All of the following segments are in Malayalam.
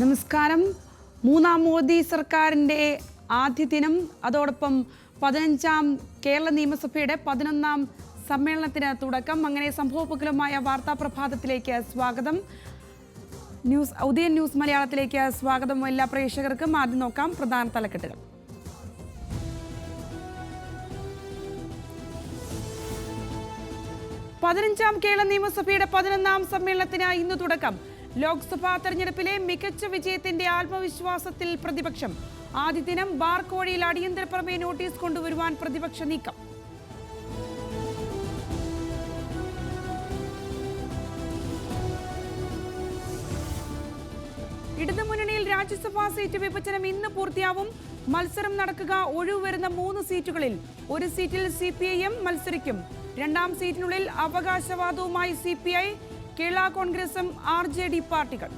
നമസ്കാരം. മൂന്നാം മോദി സർക്കാരിന്റെ ആദ്യ ദിനം അതോടൊപ്പം പതിനഞ്ചാം കേരള നിയമസഭയുടെ പതിനൊന്നാം സമ്മേളനത്തിന് തുടക്കം. അങ്ങനെ സംഭവപ്പുക്കലുമായ വാർത്താ പ്രഭാതത്തിലേക്ക് സ്വാഗതം. ന്യൂസ് ഉദയൻ ന്യൂസ് മലയാളത്തിലേക്ക് സ്വാഗതം എല്ലാ പ്രേക്ഷകർക്കും. ആദ്യം നോക്കാം പ്രധാന തലക്കെട്ടുകൾ. പതിനഞ്ചാം കേരള നിയമസഭയുടെ പതിനൊന്നാം സമ്മേളനത്തിന് ഇന്ന് തുടക്കം. ലോക്സഭാ തെരഞ്ഞെടുപ്പിലെ മികച്ച വിജയത്തിന്റെ ആത്മവിശ്വാസത്തിൽ പ്രതിപക്ഷം. ആദ്യ ദിനം ബാർ കോഴിയിൽ അടിയന്തര പ്രമേയ നോട്ടീസ് കൊണ്ടുവരുവാൻ പ്രതിപക്ഷ നീക്കം. ഇടതുമുന്നണിയിൽ രാജ്യസഭാ സീറ്റ് വിഭജനം ഇന്ന് പൂർത്തിയാവും. മത്സരം നടക്കുക ഒഴിവ് വരുന്ന മൂന്ന് സീറ്റുകളിൽ ഒരു സീറ്റിൽ സി മത്സരിക്കും. രണ്ടാം സീറ്റിനുള്ളിൽ അവകാശവാദവുമായി സി കേരള കോൺഗ്രസും ആർ ജെ ഡി പാർട്ടികൾ.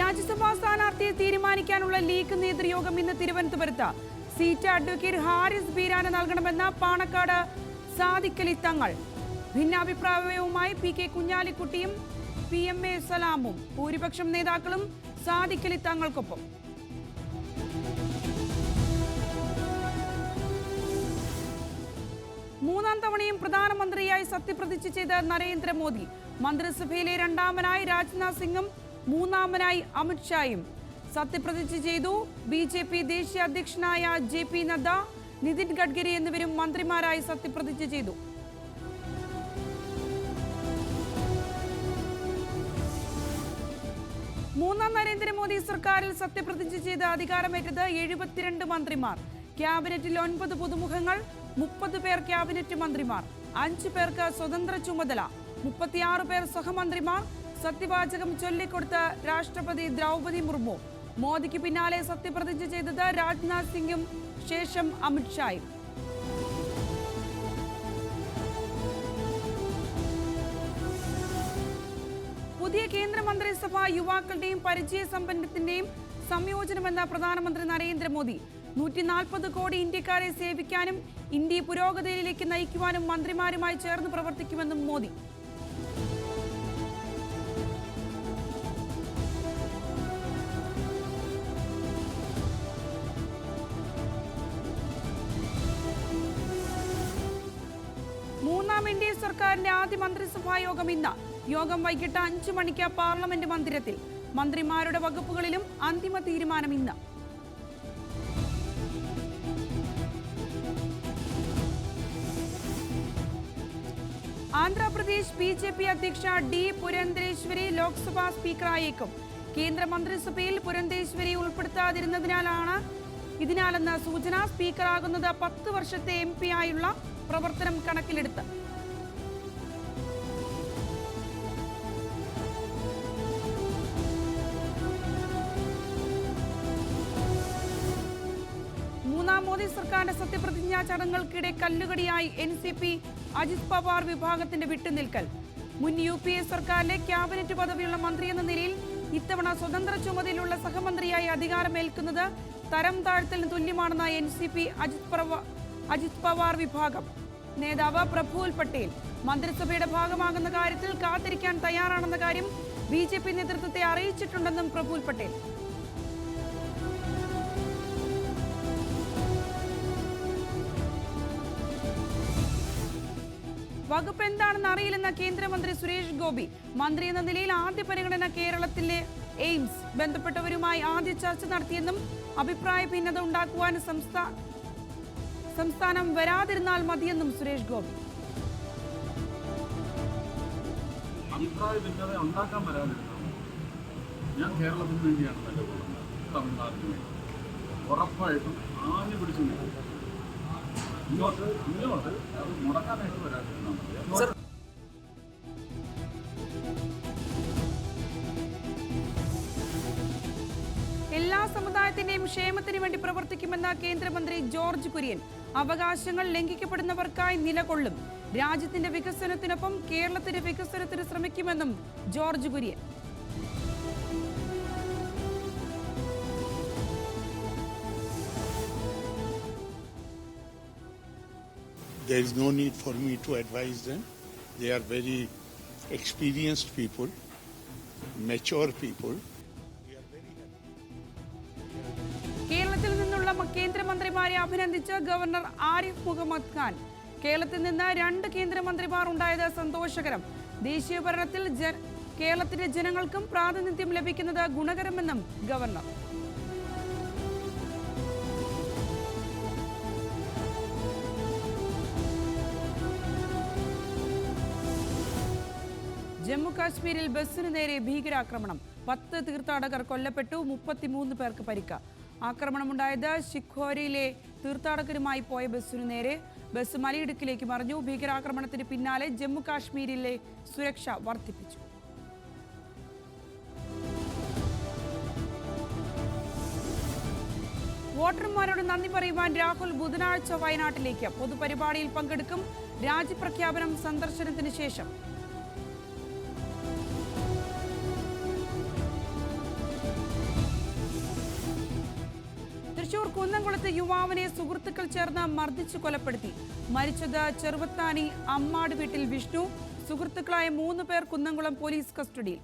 രാജ്യസഭാ സ്ഥാനാർത്ഥിയെ തീരുമാനിക്കാനുള്ള ലീഗ് നേതൃയോഗം ഇന്ന് തിരുവനന്തപുരത്ത്. സീറ്റ് അഡ്വക്കേറ്റ് ഹാരിസ് ബീരാന് നൽകണമെന്ന പാണക്കാട് സാദിക്കലി തങ്ങൾ. ഭിന്നാഭിപ്രായവുമായി പി കെ കുഞ്ഞാലിക്കുട്ടിയും പി എം എ സലാമും. ഭൂരിപക്ഷം നേതാക്കളും സാദിക്കലി തങ്ങൾക്കൊപ്പം. മൂന്നാം തവണയും പ്രധാനമന്ത്രിയായി സത്യപ്രതിജ്ഞ ചെയ്ത നരേന്ദ്രമോദി മന്ത്രിസഭയിലെ രണ്ടാമനായി രാജ്നാഥ് സിംഗും മൂന്നാമനായി അമിത്ഷായും സത്യപ്രതിജ്ഞ ചെയ്തു. ബി ജെ പി ദേശീയ അധ്യക്ഷനായ ജെ പി നദ്ദ നിതിൻ ഗഡ്കരി എന്നിവരും മന്ത്രിമാരായി സത്യപ്രതിജ്ഞ ചെയ്തു. മൂന്നാം നരേന്ദ്രമോദി സർക്കാരിൽ സത്യപ്രതിജ്ഞ ചെയ്ത് അധികാരമേറ്റത് എഴുപത്തിരണ്ട് മന്ത്രിമാർ. ക്യാബിനറ്റിൽ ഒൻപത് പുതുമുഖങ്ങൾ മുപ്പത് പേർ ക്യാബിനറ്റ് മന്ത്രിമാർ അഞ്ചു പേർക്ക് സ്വതന്ത്ര ചുമതല മുപ്പത്തിയാറ് പേർ സഹമന്ത്രിമാർ. സത്യവാചകം ചൊല്ലിക്കൊടുത്ത രാഷ്ട്രപതി ദ്രൗപതി മുർമു മോദിക്ക് പിന്നാലെ സത്യപ്രതിജ്ഞ ചെയ്തത് രാജ്നാഥ് സിംഗും ശേഷം അമിത്ഷായും പുതിയ കേന്ദ്രമന്ത്രിസഭ യുവാക്കളുടെയും പരിചയ സമ്പന്നത്തിന്റെയും സംയോജനമെന്ന് പ്രധാനമന്ത്രി നരേന്ദ്രമോദി നൂറ്റി നാൽപ്പത് കോടി ഇന്ത്യക്കാരെ സേവിക്കാനും ഇന്ത്യ പുരോഗതിയിലേക്ക് നയിക്കുവാനും മന്ത്രിമാരുമായി ചേർന്ന് പ്രവർത്തിക്കുമെന്നും മോദി. മൂന്നാം എൻ ഡി എ സർക്കാരിന്റെ ആദ്യ മന്ത്രിസഭാ യോഗം ഇന്ന്. യോഗം വൈകിട്ട് അഞ്ചു മണിക്ക് പാർലമെന്റ് മന്ദിരത്തിൽ. മന്ത്രിമാരുടെ വകുപ്പുകളിലും അന്തിമ തീരുമാനം ഇന്ന്. ആന്ധ്രാപ്രദേശ് ബി ജെ പി അധ്യക്ഷ ഡി പുരന്തേശ്വരി ലോക്സഭാ സ്പീക്കറായേക്കും. കേന്ദ്ര മന്ത്രിസഭയിൽ പുരന്തേശ്വരി ഉൾപ്പെടുത്താതിരുന്നതിനാലാണ് ഇതിനാലെന്ന സൂചന സ്പീക്കറാകുന്നത് പത്ത് വർഷത്തെ എം പി ആയുള്ള പ്രവർത്തനം കണക്കിലെടുത്ത്. മൂന്നാം മോദി സർക്കാരിന്റെ സത്യപ്രതിജ്ഞാ ചടങ്ങുകൾക്കിടെ കല്ലുകടിയായി N C P Ajit Pawar വിഭാഗത്തിന്റെ വിട്ടുനിൽക്കൽ. മുൻ യു പി എ സർക്കാരിലെ ക്യാബിനറ്റ് പദവിയുള്ള മന്ത്രി എന്ന നിലയിൽ ഇത്തവണ സ്വതന്ത്ര ചുമതലയുള്ള സഹമന്ത്രിയായി അധികാരമേൽക്കുന്നത് തരം താഴ്ത്തലിന് തുല്യമാണെന്ന N C P Ajit Ajit Pawar വിഭാഗം. നേതാവ് പ്രഫുൽ പട്ടേൽ മന്ത്രിസഭയുടെ ഭാഗമാകുന്ന കാര്യത്തിൽ കാത്തിരിക്കാൻ തയ്യാറാണെന്ന കാര്യം ബി ജെ പി നേതൃത്വത്തെ അറിയിച്ചിട്ടുണ്ടെന്നും പ്രഫുൽ പട്ടേൽ വകുപ്പ് എന്താണെന്ന് അറിയില്ലെന്ന കേന്ദ്രമന്ത്രി സുരേഷ് ഗോപി. മന്ത്രി എന്ന നിലയിൽ ആദ്യ പരിഗണന കേരളത്തിലെ എയിംസ് ബന്ധപ്പെട്ടവരുമായി ആദ്യ ചർച്ച നടത്തിയെന്നും അഭിപ്രായ ഭിന്നത ഉണ്ടാക്കുവാൻ സംസ്ഥാന വരാതിരുന്നാൽ മതിയെന്നും സുരേഷ് ഗോപി. അഭിപ്രായ ഭിന്നത ഉണ്ടാക്കാൻ വരാതിരുന്നത് ഞാൻ കേരളത്തിന് വേണ്ടിയാണ് തമിഴ്നാടിന് വേണ്ടി ഉറപ്പായിട്ടും ആഞ്ഞു പിടിച്ചു നിൽക്കും. എല്ലാ സമുദായത്തിന്റെയും ക്ഷേമത്തിന് വേണ്ടി പ്രവർത്തിക്കുമെന്ന കേന്ദ്രമന്ത്രി ജോർജ് കുര്യൻ അവകാശങ്ങൾ ലംഘിക്കപ്പെടുന്നവർക്കായി നിലകൊള്ളും. രാജ്യത്തിന്റെ വികസനത്തിനൊപ്പം കേരളത്തിന്റെ വികസനത്തിന് ശ്രമിക്കുമെന്നും George Kurian. There is no need for me to advise them. They are very experienced people, mature people. കേരളത്തിൽ നിന്നുള്ള കേന്ദ്രമന്ത്രിമാരെ അഭിനന്ദിച്ച് ഗവർണർ ആരിഫ് മുഹമ്മദ് ഖാൻ കേരളത്തിൽ നിന്ന് രണ്ട് കേന്ദ്രമന്ത്രിമാർ ഉണ്ടായത് സന്തോഷകരം ദേശീയ ഭരണത്തിൽ കേരളത്തിലെ ജനങ്ങൾക്കും പ്രാതിനിധ്യം ലഭിക്കുന്നത് ഗുണകരമെന്നും ഗവർണർ ജമ്മു കാശ്മീരിൽ ബസ്സിന് നേരെ ഭീകരാക്രമണം. പത്ത് തീർത്ഥാടകർ കൊല്ലപ്പെട്ടു മുപ്പത്തിമൂന്ന് പേർക്ക് പരിക്ക്. ആക്രമണമുണ്ടായത് ശിഖോരയിലെ തീർത്ഥാടകരുമായി പോയ ബസ്സിനു നേരെ. ബസ് മലയിടുക്കിലേക്ക് മറിഞ്ഞു. ഭീകരാക്രമണത്തിന് പിന്നാലെ ജമ്മു കാശ്മീരിലെ സുരക്ഷ വർദ്ധിപ്പിച്ചു. വോട്ടർമാരോട് നന്ദി പറയുവാൻ രാഹുൽ ബുധനാഴ്ച വയനാട്ടിലേക്ക്. പൊതുപരിപാടിയിൽ പങ്കെടുക്കും. രാജ്യപ്രഖ്യാപനം സന്ദർശനത്തിന് ശേഷം. തൃശൂർ കുന്നംകുളത്ത് യുവാവിനെ സുഹൃത്തുക്കൾ ചേർന്ന് മർദ്ദിച്ചു കൊലപ്പെടുത്തി. മരിച്ചത് ചെറുവത്താനി അമ്മാട് വീട്ടിൽ വിഷ്ണു. സുഹൃത്തുക്കളായ മൂന്ന് പേർ കുന്നംകുളം പോലീസ് കസ്റ്റഡിയിൽ.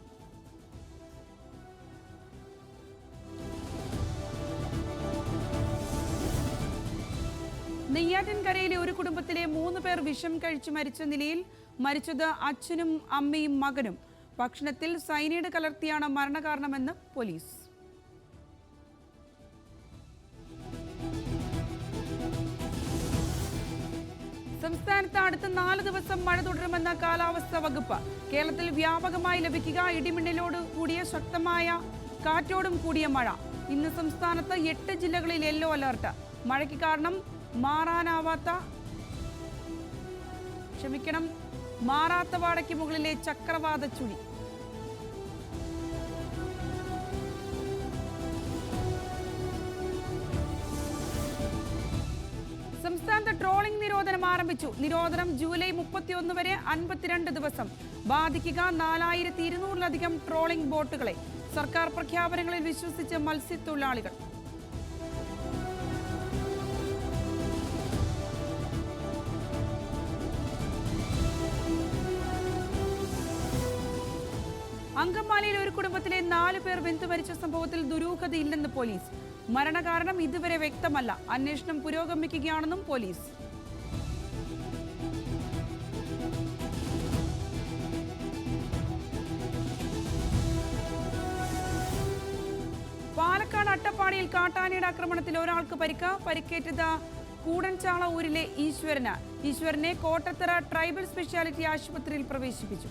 നെയ്യാറ്റിൻകരയിലെ ഒരു കുടുംബത്തിലെ മൂന്ന് പേർ വിഷം കഴിച്ച് മരിച്ച നിലയിൽ മരിച്ചത് അച്ഛനും അമ്മയും മകനും. ഭക്ഷണത്തിൽ സൈനൈഡ് കലർത്തിയാണ് മരണകാരണമെന്ന് പോലീസ്. സംസ്ഥാനത്ത് അടുത്ത നാല് ദിവസം മഴ തുടരുമെന്ന കാലാവസ്ഥാ വകുപ്പ് കേരളത്തിൽ വ്യാപകമായി ലഭിക്കുക ഇടിമിന്നലോട് കൂടിയ ശക്തമായ കാറ്റോടും കൂടിയ മഴ. ഇന്ന് സംസ്ഥാനത്ത് എട്ട് ജില്ലകളിൽ യെല്ലോ അലർട്ട്. മഴയ്ക്ക് കാരണം മാറാനാവാത്ത ക്ഷമിക്കണം മാറാത്ത വാടയ്ക്ക് മുകളിലെ ചക്രവാത ചുഴി. നിരോധനം ആരംഭിച്ചു. നിരോധനം ജൂലൈ മുപ്പത്തിയൊന്ന് വരെ അൻപത്തിരണ്ട് ദിവസം. ബാധിക്കുക നാലായിരത്തി ഇരുന്നൂറിലധികം ട്രോളിംഗ് ബോട്ടുകളെ. സർക്കാർ പ്രഖ്യാപനങ്ങളിൽ വിശ്വസിച്ച് മത്സ്യത്തൊഴിലാളികൾ. അങ്കമാലിയിൽ ഒരു കുടുംബത്തിലെ നാല് പേർ വെന്തു മരിച്ച സംഭവത്തിൽ ദുരൂഹതയില്ലെന്ന് പോലീസ്. മരണകാരണം ഇതുവരെ വ്യക്തമല്ല. അന്വേഷണം പുരോഗമിക്കുകയാണെന്നും പോലീസ്. അട്ടപ്പാടിയിൽ കാട്ടാനയുടെ ആക്രമണത്തിൽ ഒരാൾക്ക് പരിക്ക് പരിക്കേറ്റത് കൂടൻചാള ഊരിലെ ഈശ്വരന്. ഈശ്വരനെ കോട്ടത്തറ ട്രൈബൽ സ്പെഷ്യാലിറ്റി ആശുപത്രിയിൽ പ്രവേശിപ്പിച്ചു.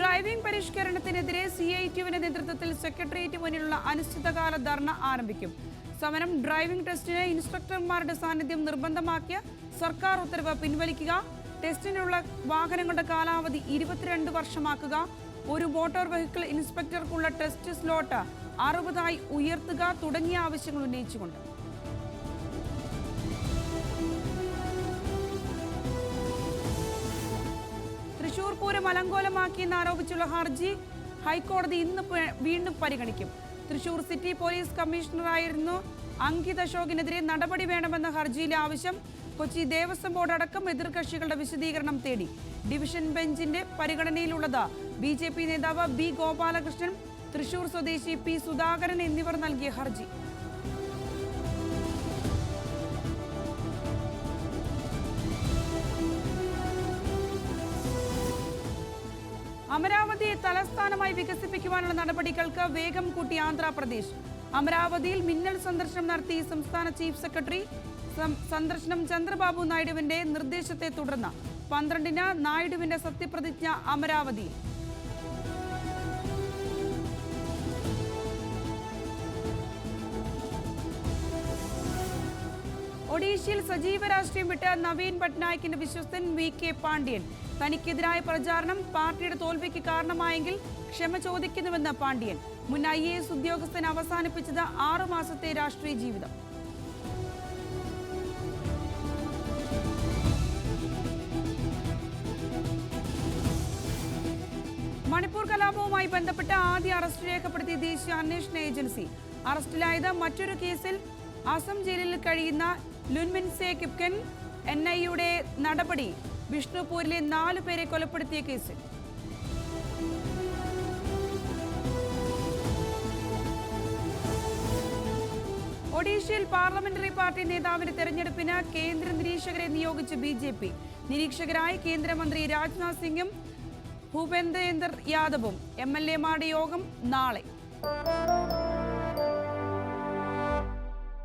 ഡ്രൈവിംഗ് പരിഷ്കരണത്തിനെതിരെ സി ഐ ടിയുവിന്റെ നേതൃത്വത്തിൽ സെക്രട്ടേറിയറ്റ് മുന്നിലുള്ള അനിശ്ചിതകാല ധർണ ആരംഭിക്കും. സമരം ഡ്രൈവിംഗ് ടെസ്റ്റിന് ഇൻസ്ട്രക്ടർമാരുടെ സാന്നിധ്യം നിർബന്ധമാക്കിയ സർക്കാർ ഉത്തരവ് പിൻവലിക്കുക. ടെസ്റ്റിനുള്ള വാഹനങ്ങളുടെ കാലാവധി ഇരുപത്തിരണ്ട് വർഷമാക്കുക. ഒരു മോട്ടോർ വെഹിക്കിൾ ഇൻസ്പെക്ടർക്കുള്ള ടെസ്റ്റ് സ്ലോട്ട് അറുപതായി ഉയർത്തുക തുടങ്ങിയ ആവശ്യങ്ങൾ ഉന്നയിച്ചുകൊണ്ട്. തൃശൂർ പൂരം അലങ്കോലമാക്കിയെന്ന് ആരോപിച്ചുള്ള ഹർജി ഹൈക്കോടതി ഇന്ന് വീണ്ടും പരിഗണിക്കും. തൃശൂർ സിറ്റി പോലീസ് കമ്മീഷണറായിരുന്നു അങ്കിത് അശോകിനെതിരെ നടപടി വേണമെന്ന ഹർജിയിലെ ആവശ്യം കൊച്ചി ദേവസ്വം ബോർഡ് അടക്കം എതിർകക്ഷികളുടെ വിശദീകരണം തേടി ഡിവിഷൻ ബെഞ്ചിന്റെ പരിഗണനയിലുള്ളത് ബി ജെ പി നേതാവ് ബി ഗോപാലകൃഷ്ണൻ തൃശൂർ സ്വദേശി പി സുധാകരൻ എന്നിവർ നൽകിയ ഹർജി. അമരാവതിയെ തലസ്ഥാനമായി വികസിപ്പിക്കുവാനുള്ള നടപടികൾക്ക് വേഗം കൂട്ടി ആന്ധ്രാപ്രദേശ്. അമരാവതിയിൽ മിന്നൽ സന്ദർശനം നടത്തി സംസ്ഥാന ചീഫ് സെക്രട്ടറി സന്ദർശനം ചന്ദ്രബാബു നായിഡുവിന്റെ നിർദ്ദേശത്തെ തുടർന്ന് പന്ത്രണ്ടിന് നായിഡുവിന്റെ സത്യപ്രതിജ്ഞ അമരാവതി. ഒഡീഷയിൽ സജീവ രാഷ്ട്രീയം വിട്ട് നവീൻ പട്നായിക്കിന്റെ വിശ്വസ്തൻ വി കെ പാണ്ഡ്യൻ. തനിക്കെതിരായ പ്രചാരണം പാർട്ടിയുടെ തോൽവിക്ക് കാരണമായെങ്കിൽ ക്ഷമ ചോദിക്കുന്നുവെന്ന് പാണ്ഡ്യൻ. മുൻ ഐ എ എസ് ഉദ്യോഗസ്ഥൻ അവസാനിപ്പിച്ചത് ആറുമാസത്തെ രാഷ്ട്രീയ ജീവിതം. മണിപ്പൂർ കലാപവുമായി ബന്ധപ്പെട്ട് ആദ്യ അറസ്റ്റ് രേഖപ്പെടുത്തിയ ദേശീയ അന്വേഷണ ഏജൻസി. അറസ്റ്റിലായത് മറ്റൊരു കേസിൽ അസം ജയിലിൽ കഴിയുന്ന ലുൻമിൻസെ കിപ്കൻ എൻ ഐയുടെ നടപടി വിഷ്ണുപൂരിലെ നാലു പേരെ കൊലപ്പെടുത്തിയ കേസിൽ. ഒഡീഷയിൽ പാർലമെന്ററി പാർട്ടി നേതാവിന്റെ തെരഞ്ഞെടുപ്പിന് കേന്ദ്ര നിരീക്ഷകരെ നിയോഗിച്ച് ബി ജെ പി. നിരീക്ഷകരായി കേന്ദ്രമന്ത്രി രാജ്നാഥ് സിംഗും ഭൂപേന്ദ്രേന്ദർ യാദവും എം എൽ എമാരുടെ യോഗം നാളെ.